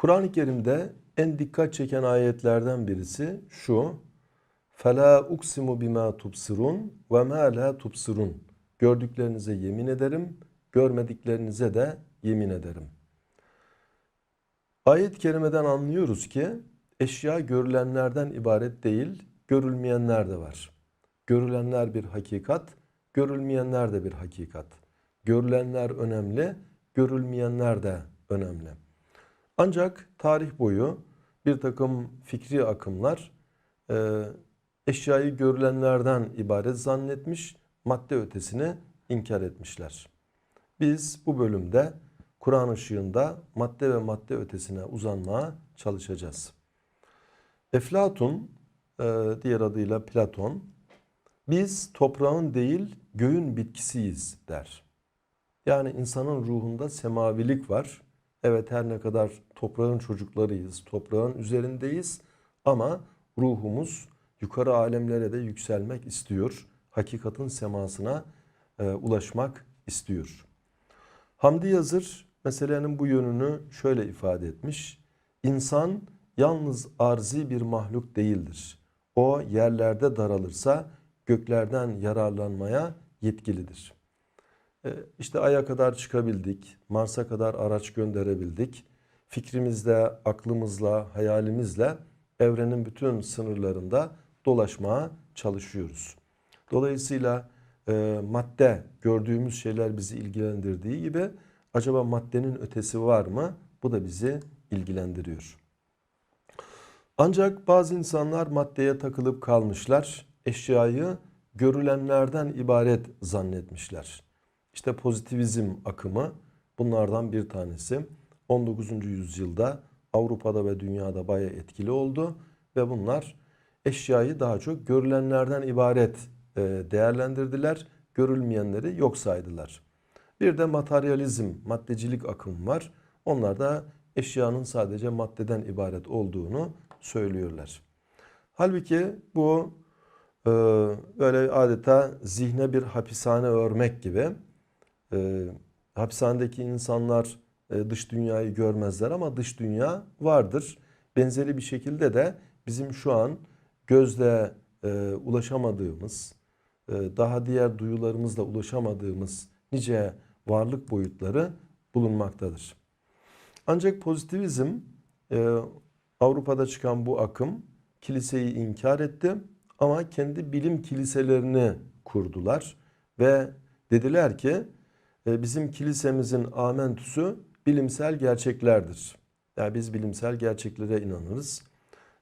Kur'an-ı Kerim'de en dikkat çeken ayetlerden birisi şu. فَلَا اُقْسِمُ بِمَا تُبْصِرُونَ وَمَا لَا تُبْصِرُونَ Gördüklerinize yemin ederim, görmediklerinize de yemin ederim. Ayet-i kerimeden anlıyoruz ki eşya görülenlerden ibaret değil, görülmeyenler de var. Görülenler bir hakikat, görülmeyenler de bir hakikat. Görülenler önemli, görülmeyenler de önemli. Ancak tarih boyu bir takım fikri akımlar e, eşyayı görülenlerden ibaret zannetmiş, madde ötesini inkar etmişler. Biz bu bölümde Kur'an ışığında madde ve madde ötesine uzanmaya çalışacağız. Eflatun, e, diğer adıyla Platon, biz toprağın değil göğün bitkisiyiz der. Yani insanın ruhunda semavilik var. Evet her ne kadar toprağın çocuklarıyız, toprağın üzerindeyiz ama ruhumuz yukarı alemlere de yükselmek istiyor. Hakikatin semasına e, ulaşmak istiyor. Hamdi Yazır meselenin bu yönünü şöyle ifade etmiş. İnsan yalnız arzi bir mahluk değildir. O yerlerde daralırsa göklerden yararlanmaya yetkilidir. E, İşte Ay'a kadar çıkabildik, Mars'a kadar araç gönderebildik. Fikrimizle, aklımızla, hayalimizle evrenin bütün sınırlarında dolaşmaya çalışıyoruz. Dolayısıyla e, madde gördüğümüz şeyler bizi ilgilendirdiği gibi acaba maddenin ötesi var mı? Bu da bizi ilgilendiriyor. Ancak bazı insanlar maddeye takılıp kalmışlar. Eşyayı görülenlerden ibaret zannetmişler. İşte pozitivizm akımı bunlardan bir tanesi. 19. yüzyılda Avrupa'da ve dünyada bayağı etkili oldu ve bunlar eşyayı daha çok görülenlerden ibaret e, değerlendirdiler. Görülmeyenleri yok saydılar. Bir de materyalizm, maddecilik akımı var. Onlar da eşyanın sadece maddeden ibaret olduğunu söylüyorlar. Halbuki bu e, böyle adeta zihne bir hapishane örmek gibi. E, hapishanedeki insanlar e, dış dünyayı görmezler ama dış dünya vardır. Benzeri bir şekilde de bizim şu an gözle e, ulaşamadığımız, e, daha diğer duyularımızla ulaşamadığımız nice varlık boyutları bulunmaktadır. Ancak pozitivizm e, Avrupa'da çıkan bu akım kiliseyi inkar etti ama kendi bilim kiliselerini kurdular ve dediler ki bizim kilisemizin amentüsü bilimsel gerçeklerdir. Yani biz bilimsel gerçeklere inanırız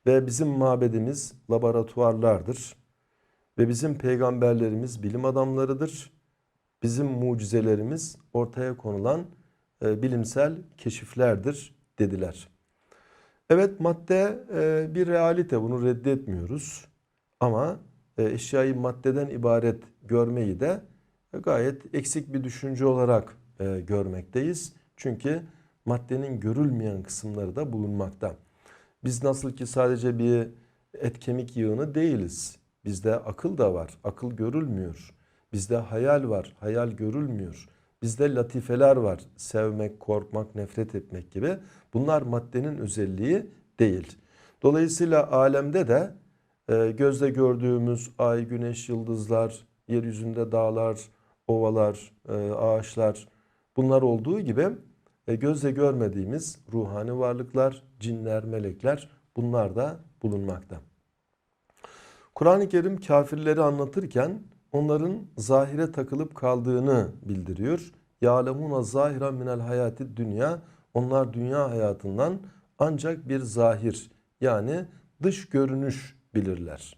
ve bizim mabedimiz laboratuvarlardır ve bizim peygamberlerimiz bilim adamlarıdır. Bizim mucizelerimiz ortaya konulan e, bilimsel keşiflerdir dediler. Evet madde e, bir realite bunu reddetmiyoruz ama e, eşyayı maddeden ibaret görmeyi de gayet eksik bir düşünce olarak e, görmekteyiz. Çünkü maddenin görülmeyen kısımları da bulunmakta. Biz nasıl ki sadece bir et kemik yığını değiliz. Bizde akıl da var. Akıl görülmüyor. Bizde hayal var. Hayal görülmüyor. Bizde latifeler var. Sevmek, korkmak, nefret etmek gibi. Bunlar maddenin özelliği değil. Dolayısıyla alemde de e, gözle gördüğümüz ay, güneş, yıldızlar, yeryüzünde dağlar, ovalar, e, ağaçlar bunlar olduğu gibi e, gözle görmediğimiz ruhani varlıklar, cinler, melekler bunlar da bulunmakta. Kur'an-ı Kerim kafirleri anlatırken onların zahire takılıp kaldığını bildiriyor. Ya'lemuna zahira minel hayati dünya. Onlar dünya hayatından ancak bir zahir yani dış görünüş bilirler.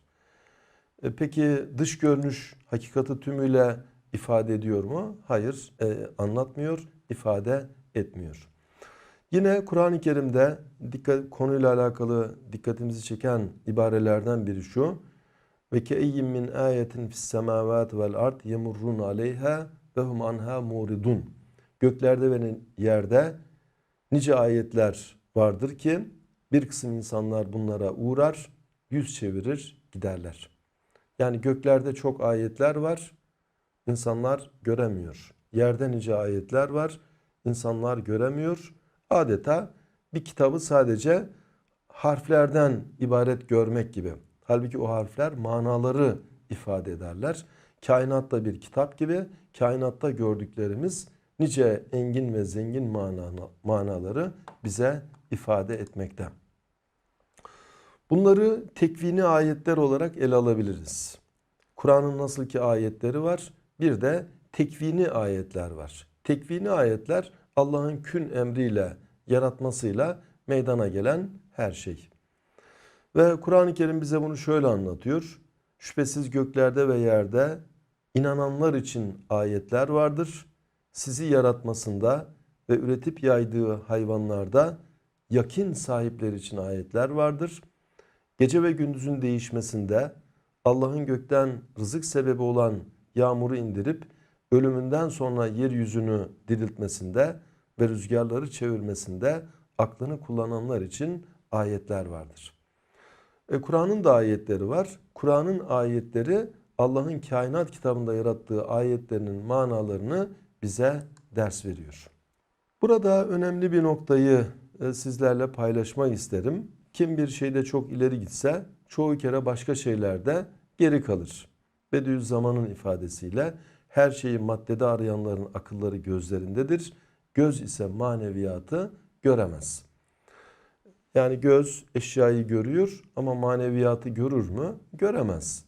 E, peki dış görünüş hakikati tümüyle ifade ediyor mu? Hayır, e, anlatmıyor, ifade etmiyor. Yine Kur'an-ı Kerim'de dikkat, konuyla alakalı dikkatimizi çeken ibarelerden biri şu. Ve ke eyyim min ayetin fis semavat vel ard yemurrun aleyha ve hum anha muridun. Göklerde ve yerde nice ayetler vardır ki bir kısım insanlar bunlara uğrar, yüz çevirir, giderler. Yani göklerde çok ayetler var, insanlar göremiyor. Yerde nice ayetler var, insanlar göremiyor. Adeta bir kitabı sadece harflerden ibaret görmek gibi. Halbuki o harfler manaları ifade ederler. Kainat da bir kitap gibi. Kainatta gördüklerimiz nice engin ve zengin mana, manaları bize ifade etmekte. Bunları tekvini ayetler olarak ele alabiliriz. Kur'an'ın nasıl ki ayetleri var, bir de tekvini ayetler var. Tekvini ayetler Allah'ın kün emriyle, yaratmasıyla meydana gelen her şey. Ve Kur'an-ı Kerim bize bunu şöyle anlatıyor. Şüphesiz göklerde ve yerde inananlar için ayetler vardır. Sizi yaratmasında ve üretip yaydığı hayvanlarda yakin sahipleri için ayetler vardır. Gece ve gündüzün değişmesinde Allah'ın gökten rızık sebebi olan yağmuru indirip ölümünden sonra yeryüzünü diriltmesinde ve rüzgarları çevirmesinde aklını kullananlar için ayetler vardır. E, Kur'an'ın da ayetleri var. Kur'an'ın ayetleri Allah'ın kainat kitabında yarattığı ayetlerinin manalarını bize ders veriyor. Burada önemli bir noktayı e, sizlerle paylaşmak isterim. Kim bir şeyde çok ileri gitse çoğu kere başka şeylerde geri kalır. Bediüzzaman'ın ifadesiyle her şeyi maddede arayanların akılları gözlerindedir. Göz ise maneviyatı göremez. Yani göz eşyayı görüyor ama maneviyatı görür mü? Göremez.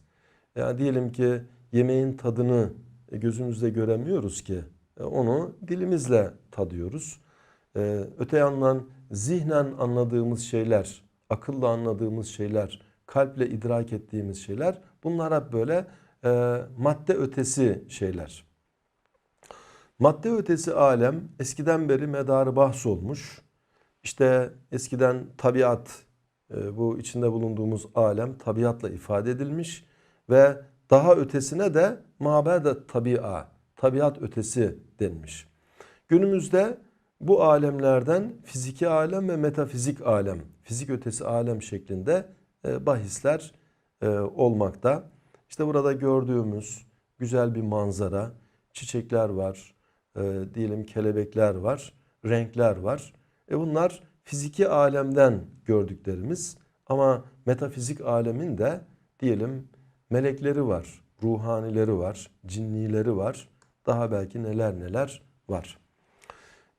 Yani diyelim ki yemeğin tadını gözümüzle göremiyoruz ki e, onu dilimizle tadıyoruz. E, öte yandan zihnen anladığımız şeyler, akılla anladığımız şeyler, kalple idrak ettiğimiz şeyler bunlar hep böyle e, madde ötesi şeyler. Madde ötesi alem eskiden beri medarı bahs olmuş. İşte eskiden tabiat, e, bu içinde bulunduğumuz alem tabiatla ifade edilmiş ve daha ötesine de mabede tabi'a, tabiat ötesi denmiş. Günümüzde bu alemlerden fiziki alem ve metafizik alem, fizik ötesi alem şeklinde e, bahisler e, olmakta. İşte burada gördüğümüz güzel bir manzara, çiçekler var, diyelim kelebekler var, renkler var. E bunlar fiziki alemden gördüklerimiz ama metafizik alemin de diyelim melekleri var, ruhanileri var, cinnileri var. Daha belki neler neler var.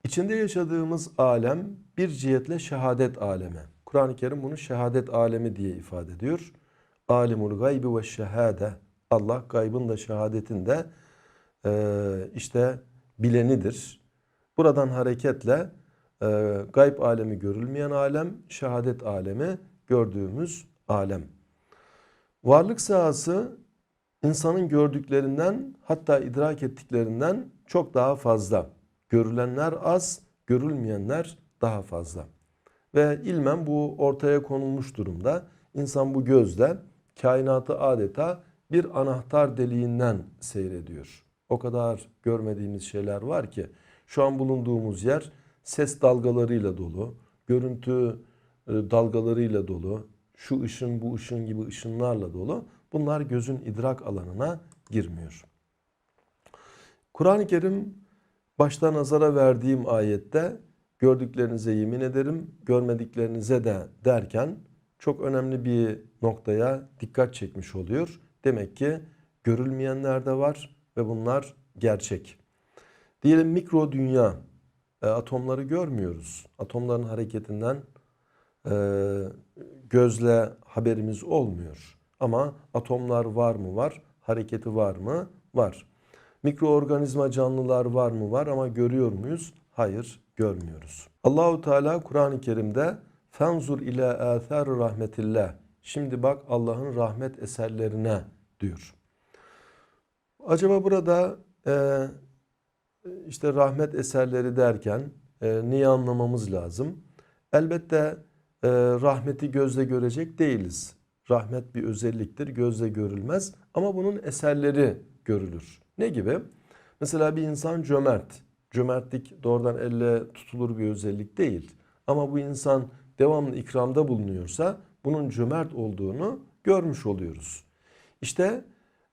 İçinde yaşadığımız alem bir cihetle şehadet alemi. Kur'an-ı Kerim bunu şehadet alemi diye ifade ediyor. Alimul gaybi ve şehade. Allah gaybın da şehadetin de e, işte bilenidir. Buradan hareketle e, gayb alemi görülmeyen alem, şehadet alemi gördüğümüz alem. Varlık sahası insanın gördüklerinden hatta idrak ettiklerinden çok daha fazla. Görülenler az, görülmeyenler daha fazla. Ve ilmen bu ortaya konulmuş durumda. İnsan bu gözle kainatı adeta bir anahtar deliğinden seyrediyor. O kadar görmediğimiz şeyler var ki şu an bulunduğumuz yer ses dalgalarıyla dolu, görüntü e, dalgalarıyla dolu, şu ışın bu ışın gibi ışınlarla dolu. Bunlar gözün idrak alanına girmiyor. Kur'an-ı Kerim başta nazara verdiğim ayette gördüklerinize yemin ederim, görmediklerinize de derken çok önemli bir noktaya dikkat çekmiş oluyor. Demek ki görülmeyenler de var ve bunlar gerçek. Diyelim mikro dünya, e, atomları görmüyoruz. Atomların hareketinden e, gözle haberimiz olmuyor. Ama atomlar var mı? Var. Hareketi var mı? Var. Mikroorganizma canlılar var mı? Var ama görüyor muyuz? Hayır, görmüyoruz. Allahu Teala Kur'an-ı Kerim'de fenzur ile athar rahmetillah. Şimdi bak Allah'ın rahmet eserlerine diyor. Acaba burada e, işte rahmet eserleri derken e, niye anlamamız lazım? Elbette e, rahmeti gözle görecek değiliz. Rahmet bir özelliktir, gözle görülmez ama bunun eserleri görülür. Ne gibi? Mesela bir insan cömert. Cömertlik doğrudan elle tutulur bir özellik değil. Ama bu insan devamlı ikramda bulunuyorsa bunun cömert olduğunu görmüş oluyoruz. İşte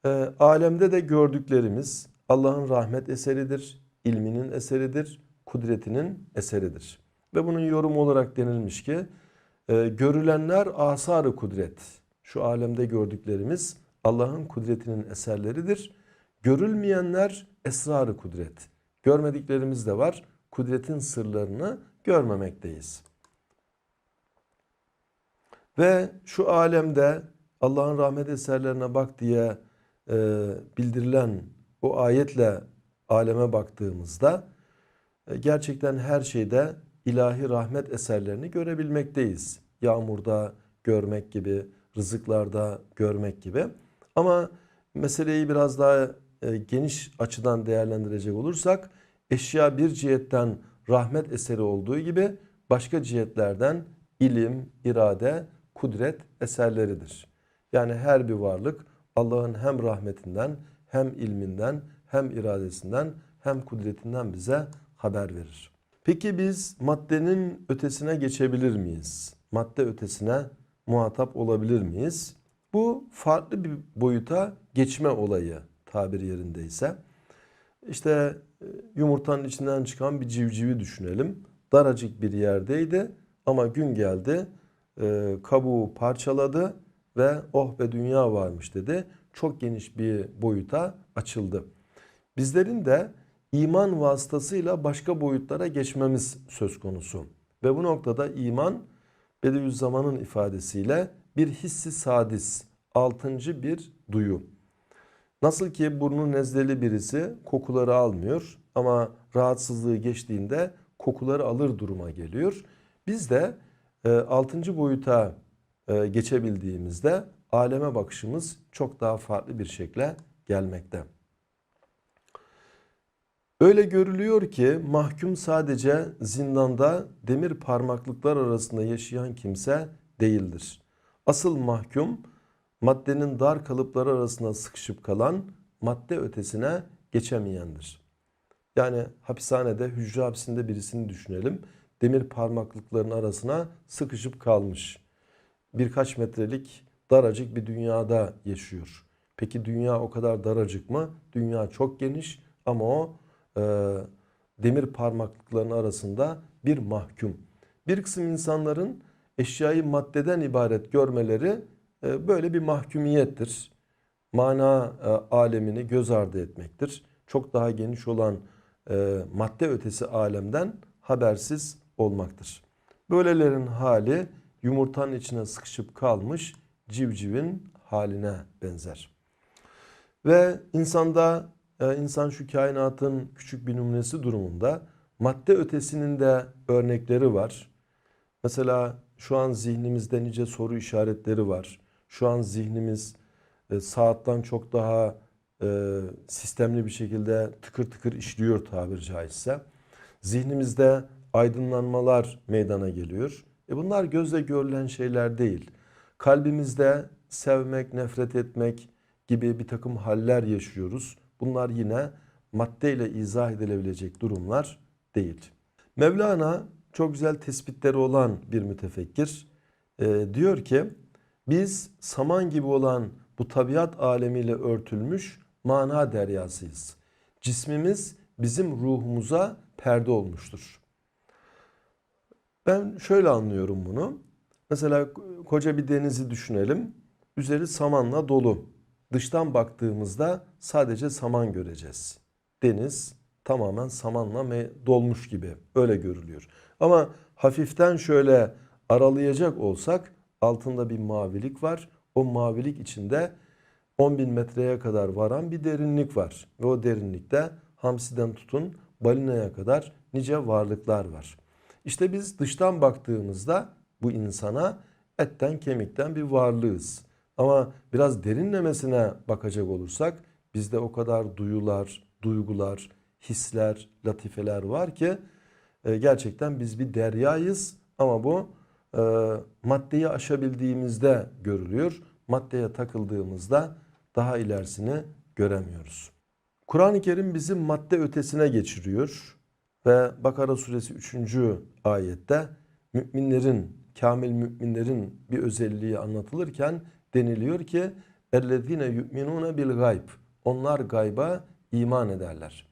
e, alemde de gördüklerimiz Allah'ın rahmet eseridir, ilminin eseridir, kudretinin eseridir. Ve bunun yorumu olarak denilmiş ki e, görülenler asarı kudret. Şu alemde gördüklerimiz Allah'ın kudretinin eserleridir. Görülmeyenler esrarı kudret. Görmediklerimiz de var. Kudretin sırlarını görmemekteyiz. Ve şu alemde Allah'ın rahmet eserlerine bak diye e, bildirilen o ayetle aleme baktığımızda e, gerçekten her şeyde ilahi rahmet eserlerini görebilmekteyiz. Yağmurda görmek gibi, rızıklarda görmek gibi. Ama meseleyi biraz daha e, geniş açıdan değerlendirecek olursak eşya bir cihetten rahmet eseri olduğu gibi başka cihetlerden ilim, irade, kudret eserleridir. Yani her bir varlık Allah'ın hem rahmetinden hem ilminden hem iradesinden hem kudretinden bize haber verir. Peki biz maddenin ötesine geçebilir miyiz? Madde ötesine muhatap olabilir miyiz? Bu farklı bir boyuta geçme olayı tabir yerindeyse. İşte e, yumurtanın içinden çıkan bir civcivi düşünelim. Daracık bir yerdeydi ama gün geldi e, kabuğu parçaladı ve oh be dünya varmış dedi. Çok geniş bir boyuta açıldı. Bizlerin de iman vasıtasıyla başka boyutlara geçmemiz söz konusu. Ve bu noktada iman Bediüzzaman'ın ifadesiyle bir hissi sadis, altıncı bir duyu. Nasıl ki burnu nezleli birisi kokuları almıyor ama rahatsızlığı geçtiğinde kokuları alır duruma geliyor. Biz de e, altıncı boyuta geçebildiğimizde aleme bakışımız çok daha farklı bir şekle gelmekte. Öyle görülüyor ki mahkum sadece zindanda demir parmaklıklar arasında yaşayan kimse değildir. Asıl mahkum maddenin dar kalıpları arasında sıkışıp kalan madde ötesine geçemeyendir. Yani hapishanede hücre hapsinde birisini düşünelim. Demir parmaklıkların arasına sıkışıp kalmış. Birkaç metrelik daracık bir dünyada yaşıyor. Peki dünya o kadar daracık mı? Dünya çok geniş ama o e, demir parmaklıkların arasında bir mahkum. Bir kısım insanların eşyayı maddeden ibaret görmeleri e, böyle bir mahkumiyettir. Mana e, alemini göz ardı etmektir. Çok daha geniş olan e, madde ötesi alemden habersiz olmaktır. Böylelerin hali yumurtanın içine sıkışıp kalmış civcivin haline benzer. Ve insanda e, insan şu kainatın küçük bir numunesi durumunda madde ötesinin de örnekleri var. Mesela şu an zihnimizde nice soru işaretleri var. Şu an zihnimiz e, saatten çok daha e, sistemli bir şekilde tıkır tıkır işliyor tabiri caizse. Zihnimizde aydınlanmalar meydana geliyor. E bunlar gözle görülen şeyler değil. Kalbimizde sevmek, nefret etmek gibi bir takım haller yaşıyoruz. Bunlar yine maddeyle izah edilebilecek durumlar değil. Mevlana çok güzel tespitleri olan bir mütefekkir. E, diyor ki biz saman gibi olan bu tabiat alemiyle örtülmüş mana deryasıyız. Cismimiz bizim ruhumuza perde olmuştur. Ben şöyle anlıyorum bunu. Mesela koca bir denizi düşünelim. Üzeri samanla dolu. Dıştan baktığımızda sadece saman göreceğiz. Deniz tamamen samanla dolmuş gibi öyle görülüyor. Ama hafiften şöyle aralayacak olsak altında bir mavilik var. O mavilik içinde 10 bin metreye kadar varan bir derinlik var. Ve o derinlikte hamsiden tutun balinaya kadar nice varlıklar var. İşte biz dıştan baktığımızda bu insana etten kemikten bir varlığız. Ama biraz derinlemesine bakacak olursak bizde o kadar duyular, duygular, hisler, latifeler var ki e, gerçekten biz bir deryayız ama bu e, maddeyi aşabildiğimizde görülüyor. Maddeye takıldığımızda daha ilerisini göremiyoruz. Kur'an-ı Kerim bizi madde ötesine geçiriyor ve Bakara suresi 3. ayette müminlerin, kamil müminlerin bir özelliği anlatılırken deniliyor ki اَلَّذ۪ينَ يُؤْمِنُونَ بِالْغَيْبِ Onlar gayba iman ederler.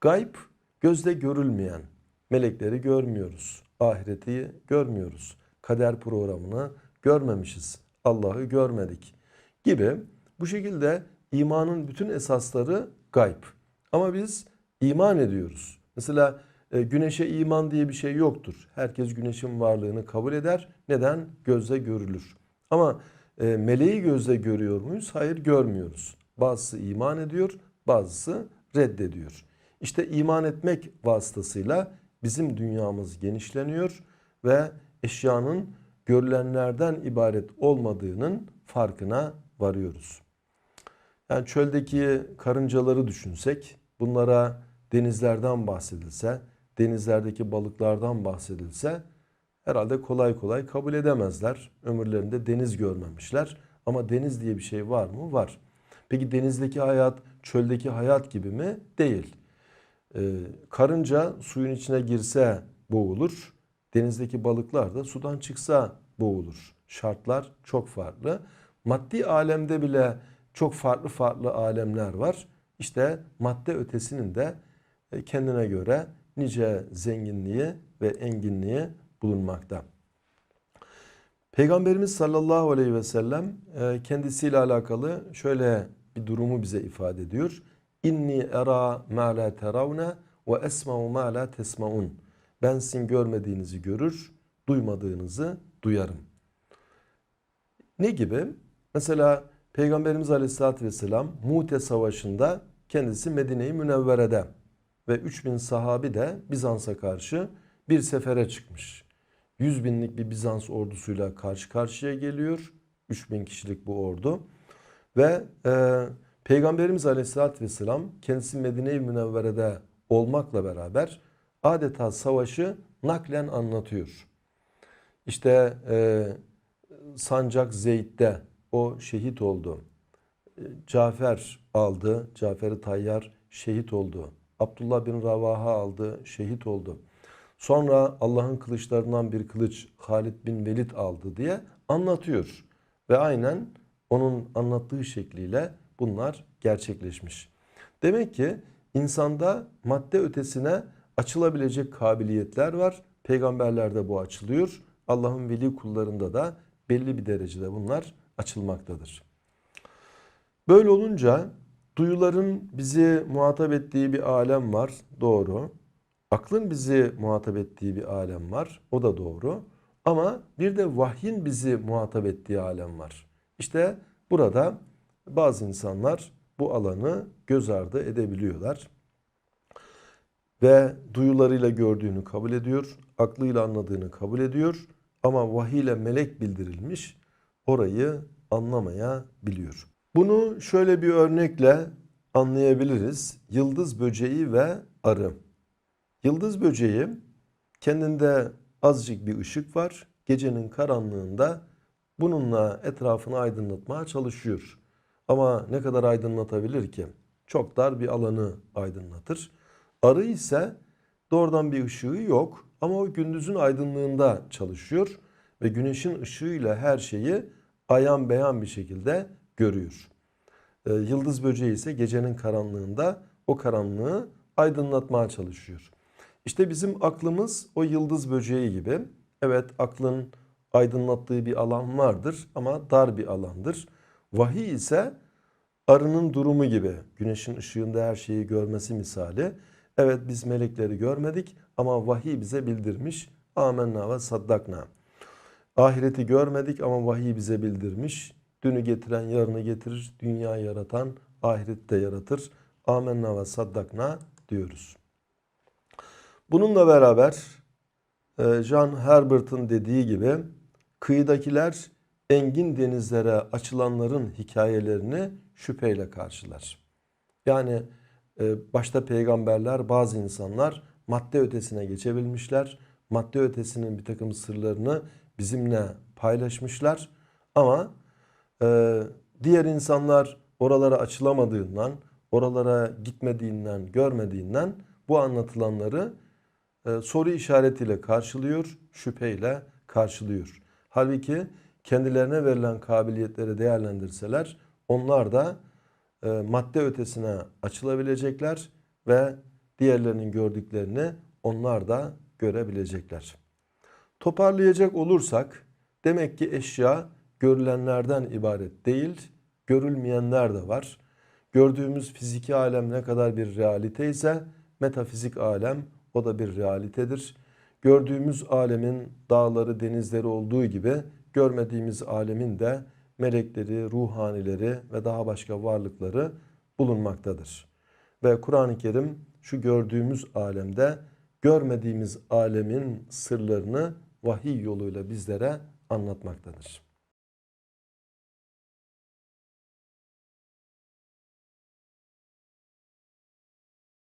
Gayb gözde görülmeyen, melekleri görmüyoruz, ahireti görmüyoruz. Kader programını görmemişiz. Allah'ı görmedik gibi bu şekilde imanın bütün esasları gayb. Ama biz iman ediyoruz. Mesela e, güneşe iman diye bir şey yoktur. Herkes güneşin varlığını kabul eder. Neden? Gözle görülür. Ama e, meleği gözle görüyor muyuz? Hayır görmüyoruz. Bazısı iman ediyor, bazısı reddediyor. İşte iman etmek vasıtasıyla bizim dünyamız genişleniyor ve eşyanın görülenlerden ibaret olmadığının farkına varıyoruz. Yani çöldeki karıncaları düşünsek, bunlara denizlerden bahsedilse, denizlerdeki balıklardan bahsedilse herhalde kolay kolay kabul edemezler. Ömürlerinde deniz görmemişler. Ama deniz diye bir şey var mı? Var. Peki denizdeki hayat çöldeki hayat gibi mi? Değil. Ee, karınca suyun içine girse boğulur. Denizdeki balıklar da sudan çıksa boğulur. Şartlar çok farklı. Maddi alemde bile çok farklı farklı alemler var. İşte madde ötesinin de kendine göre nice zenginliği ve enginliği bulunmakta. Peygamberimiz sallallahu aleyhi ve sellem e, kendisiyle alakalı şöyle bir durumu bize ifade ediyor. İnni era ma la teravne ve esma'u ma la tesmaun. Ben sizin görmediğinizi görür, duymadığınızı duyarım. Ne gibi? Mesela Peygamberimiz Aleyhisselatü Vesselam Mute Savaşı'nda kendisi Medine-i Münevvere'de ve 3000 sahabi de Bizans'a karşı bir sefere çıkmış. 100 binlik bir Bizans ordusuyla karşı karşıya geliyor. 3000 kişilik bu ordu. Ve e, Peygamberimiz Aleyhisselatü Vesselam kendisi Medine-i Münevvere'de olmakla beraber adeta savaşı naklen anlatıyor. İşte e, Sancak Zeyd'de o şehit oldu. E, Cafer aldı. Cafer-i Tayyar şehit oldu. Abdullah bin Ravaha aldı. Şehit oldu. Sonra Allah'ın kılıçlarından bir kılıç Halid bin Velid aldı diye anlatıyor. Ve aynen onun anlattığı şekliyle bunlar gerçekleşmiş. Demek ki insanda madde ötesine açılabilecek kabiliyetler var. Peygamberlerde bu açılıyor. Allah'ın veli kullarında da belli bir derecede bunlar açılmaktadır. Böyle olunca duyuların bizi muhatap ettiği bir alem var. Doğru. Aklın bizi muhatap ettiği bir alem var. O da doğru. Ama bir de vahyin bizi muhatap ettiği alem var. İşte burada bazı insanlar bu alanı göz ardı edebiliyorlar. Ve duyularıyla gördüğünü kabul ediyor, aklıyla anladığını kabul ediyor ama vahiy ile melek bildirilmiş orayı anlamayabiliyor. Bunu şöyle bir örnekle anlayabiliriz. Yıldız böceği ve arı. Yıldız böceği kendinde azıcık bir ışık var. Gecenin karanlığında bununla etrafını aydınlatmaya çalışıyor. Ama ne kadar aydınlatabilir ki? Çok dar bir alanı aydınlatır. Arı ise doğrudan bir ışığı yok ama o gündüzün aydınlığında çalışıyor ve güneşin ışığıyla her şeyi ayan beyan bir şekilde görüyor. Ee, yıldız böceği ise gecenin karanlığında o karanlığı aydınlatmaya çalışıyor. İşte bizim aklımız o yıldız böceği gibi. Evet aklın aydınlattığı bir alan vardır ama dar bir alandır. Vahiy ise arının durumu gibi. Güneşin ışığında her şeyi görmesi misali. Evet biz melekleri görmedik ama vahiy bize bildirmiş. Amenna ve saddakna. Ahireti görmedik ama vahiy bize bildirmiş. Dünü getiren yarını getirir. Dünya yaratan ahireti de yaratır. Amenna ve saddakna diyoruz. Bununla beraber e, John Herbert'ın dediği gibi kıyıdakiler engin denizlere açılanların hikayelerini şüpheyle karşılar. Yani e, başta peygamberler bazı insanlar madde ötesine geçebilmişler. Madde ötesinin bir takım sırlarını bizimle paylaşmışlar. Ama e, diğer insanlar oralara açılamadığından, oralara gitmediğinden, görmediğinden bu anlatılanları e, soru işaretiyle karşılıyor, şüpheyle karşılıyor. Halbuki kendilerine verilen kabiliyetleri değerlendirseler onlar da e, madde ötesine açılabilecekler ve diğerlerinin gördüklerini onlar da görebilecekler. Toparlayacak olursak demek ki eşya görülenlerden ibaret değil, görülmeyenler de var. Gördüğümüz fiziki alem ne kadar bir realite ise metafizik alem o da bir realitedir. Gördüğümüz alemin dağları, denizleri olduğu gibi görmediğimiz alemin de melekleri, ruhanileri ve daha başka varlıkları bulunmaktadır. Ve Kur'an-ı Kerim şu gördüğümüz alemde görmediğimiz alemin sırlarını vahiy yoluyla bizlere anlatmaktadır.